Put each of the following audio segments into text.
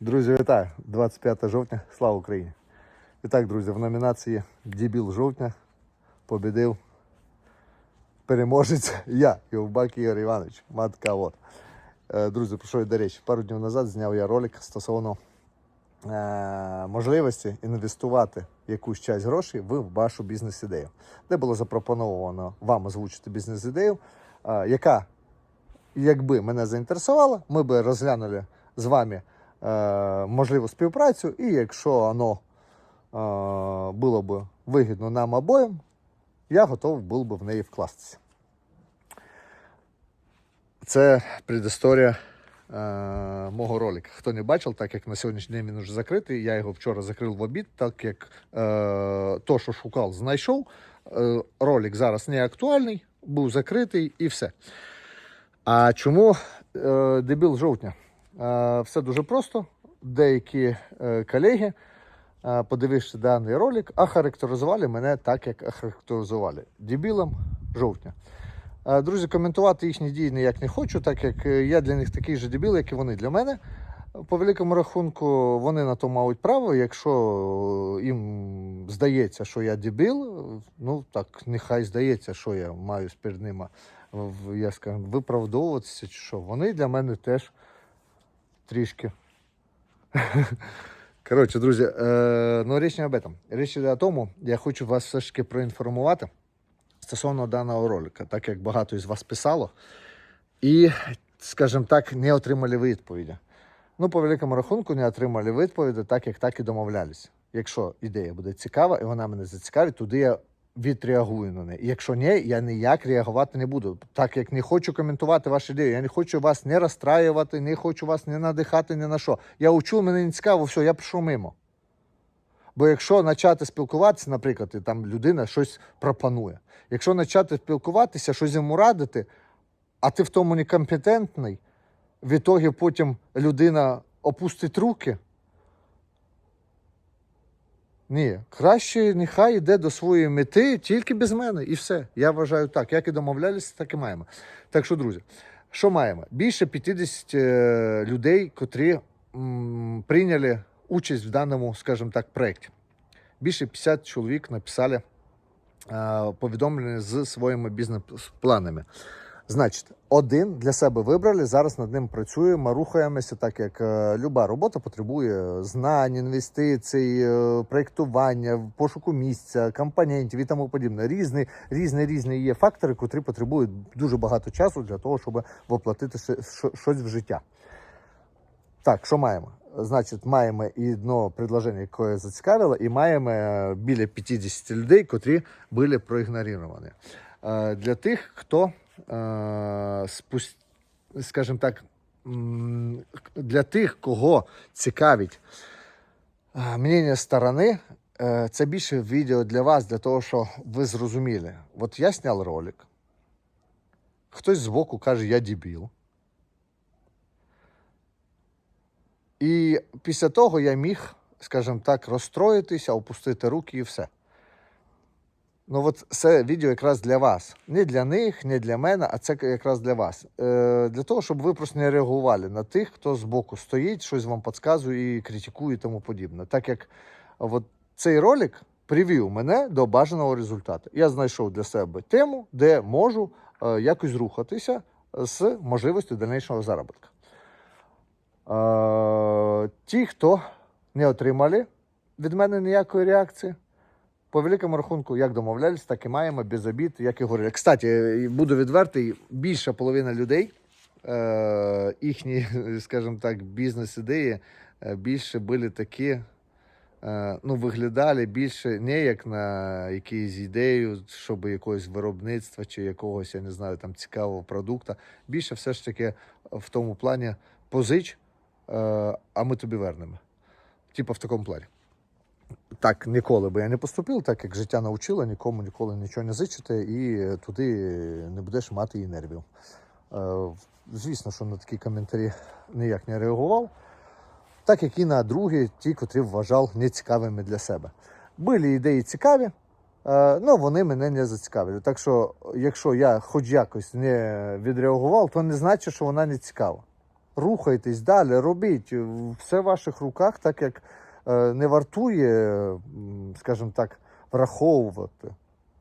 Друзі, вітаю! 25 жовтня. Слава Україні! І так, друзі, в номінації Дібіл жовтня побідив переможець я, Євбак Ігор Іванович, матка от. Е, Друзі, про що йде річ? Пару днів назад зняв я ролик стосовно е, можливості інвестувати якусь часть грошей в вашу бізнес-ідею, де було запропоновано вам озвучити бізнес-ідею, е, яка якби мене заінтересувала, ми би розглянули з вами е, можливу співпрацю, і якщо воно е, було б вигідно нам обоїм, я готовий був би в неї вкластися. Це предісторія е, мого ролика. Хто не бачив, так як на сьогоднішній день він вже закритий, я його вчора закрив в обід, так як е, то, що шукав, знайшов. Е, ролик зараз не актуальний, був закритий і все. А чому е, дебіл жовтня? Е, все дуже просто. Деякі е, колеги, е, подививши даний ролик, охарактеризували мене так, як охарактеризували дебілом жовтня. Друзі, коментувати їхні дії ніяк не хочу, так як я для них такий же дебіл, як і вони для мене. По великому рахунку, вони на то мають право. Якщо їм здається, що я дебіл, ну так нехай здається, що я маю перед ними я скажу, виправдовуватися, чи що. Вони для мене теж трішки. Коротше, друзі, е, ну річ не об этом. Річ іде о тому, я хочу вас все ж таки проінформувати стосовно даного ролика, так як багато із вас писало, і, скажімо так, не отримали відповіді. Ну, по великому рахунку, не отримали відповіді, так як так і домовлялись. Якщо ідея буде цікава і вона мене зацікавить, туди я відреагую на неї. Якщо ні, я ніяк реагувати не буду. Так як не хочу коментувати ваші ідеї, я не хочу вас не розстраювати, не хочу вас не надихати ні на що. Я учу, мене не цікаво, все, я пішов мимо. Бо якщо почати спілкуватися, наприклад, і там людина щось пропонує. Якщо почати спілкуватися, щось йому радити, а ти в тому некомпетентний, в ітогі потім людина опустить руки. Ні, краще нехай йде до своєї мети тільки без мене, і все. Я вважаю так. Як і домовлялися, так і маємо. Так що, друзі, що маємо? Більше 50 е, людей, котрі м, прийняли участь в даному, скажімо так, проєкті. Більше 50 чоловік написали е, повідомлення з своїми бізнес-планами. Значить, один для себе вибрали. Зараз над ним працюємо, рухаємося, так як е, люба робота потребує знань, інвестицій, е, проєктування, пошуку місця, компонентів і тому подібне. Різні, різні, різні є фактори, котрі потребують дуже багато часу для того, щоб воплотити щось в життя. Так, що маємо? Значить, маємо і одне предложення, яке зацікавило, і маємо е, біля 50 людей, котрі були проігноровані. Е, Для тих, хто, скажімо так, для тих, кого цікавить е, мнення сторони, е, це більше відео для вас, для того, щоб ви зрозуміли. От я зняв ролик, хтось збоку каже, я дебіл. І після того я міг, скажімо так, розстроїтися, опустити руки і все. Ну, от це відео якраз для вас. Не для них, не для мене, а це якраз для вас. Е, для того, щоб ви просто не реагували на тих, хто збоку стоїть, щось вам підказує і критикує і тому подібне. Так як от цей ролик привів мене до бажаного результату. Я знайшов для себе тему, де можу е, якось рухатися з можливістю дальнішого заробітку. Е, ті, хто не отримали від мене ніякої реакції, по великому рахунку, як домовлялись, так і маємо без обід, як і говорили. Кстати, буду відвертий, більша половина людей, е, їхні, скажімо так, бізнес-ідеї е, більше були такі, е, ну, виглядали більше не як на якусь ідею, щоб якогось виробництва чи якогось, я не знаю, там цікавого продукту. Більше все ж таки в тому плані позич, е, а ми тобі вернемо. Типа в такому плані. Так ніколи би я не поступив, так як життя навчило, нікому ніколи нічого не зичити, і туди не будеш мати і нервів. Е, Звісно, що на такі коментарі ніяк не реагував, так як і на другі, ті, котрі вважав нецікавими для себе. Були ідеї цікаві, але вони мене не зацікавили. Так що, якщо я хоч якось не відреагував, то не значить, що вона не цікава. рухайтесь далі, робіть. Все в ваших руках, так як не вартує, скажімо так, враховувати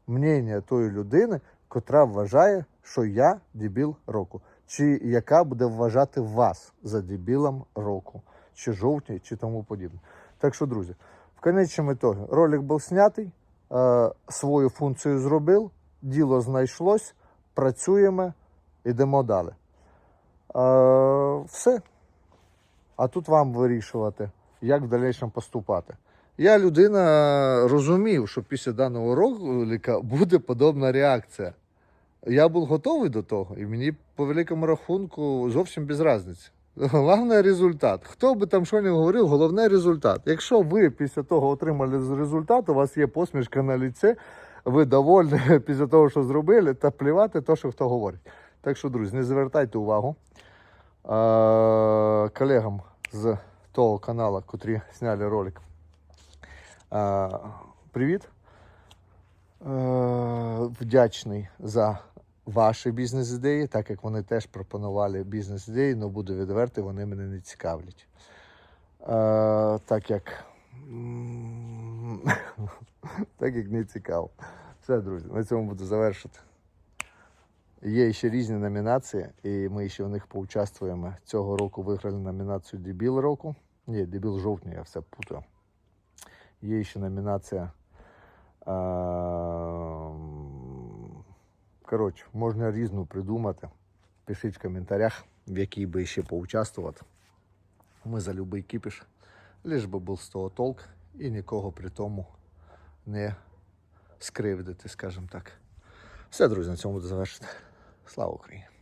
мнення тої людини, котра вважає, що я дебіл року, чи яка буде вважати вас за дебілом року, чи жовтні, чи тому подібне. Так що, друзі, в конечному ітогі ролик був знятий, е, свою функцію зробив, діло знайшлось, працюємо, йдемо далі. Е, все. А тут вам вирішувати, як в дальнішому поступати. Я людина розумів, що після даного ролика буде подобна реакція. Я був готовий до того, і мені по великому рахунку зовсім без різниці. Головне результат. Хто би там що не говорив, головне результат. Якщо ви після того отримали результат, у вас є посмішка на ліце, ви довольні після того, що зробили, та плівати то, що хто говорить. Так що, друзі, не звертайте увагу е, колегам з того каналу, котрі зняли ролик. Е, Привіт. Е, Вдячний за ваші бізнес-ідеї, так як вони теж пропонували бізнес-ідеї, але буду відвертий, вони мене не цікавлять. Е, Так як. Так як не цікаво. Все, друзі, на цьому буду завершити. Є ще різні номінації, і ми ще в них поучаствуємо. Цього року виграли номінацію Дебіл року. Ні, Дебіл жовтня, я все путаю. Є ще номінація. Коротше, можна різну придумати. Пишіть в коментарях, в якій би ще поучаствувати. Ми за любий кіпіш, лиш би був з того толк і нікого при тому не скривдити, скажімо так. Все, друзі, на цьому буду завершити. Слава Україні!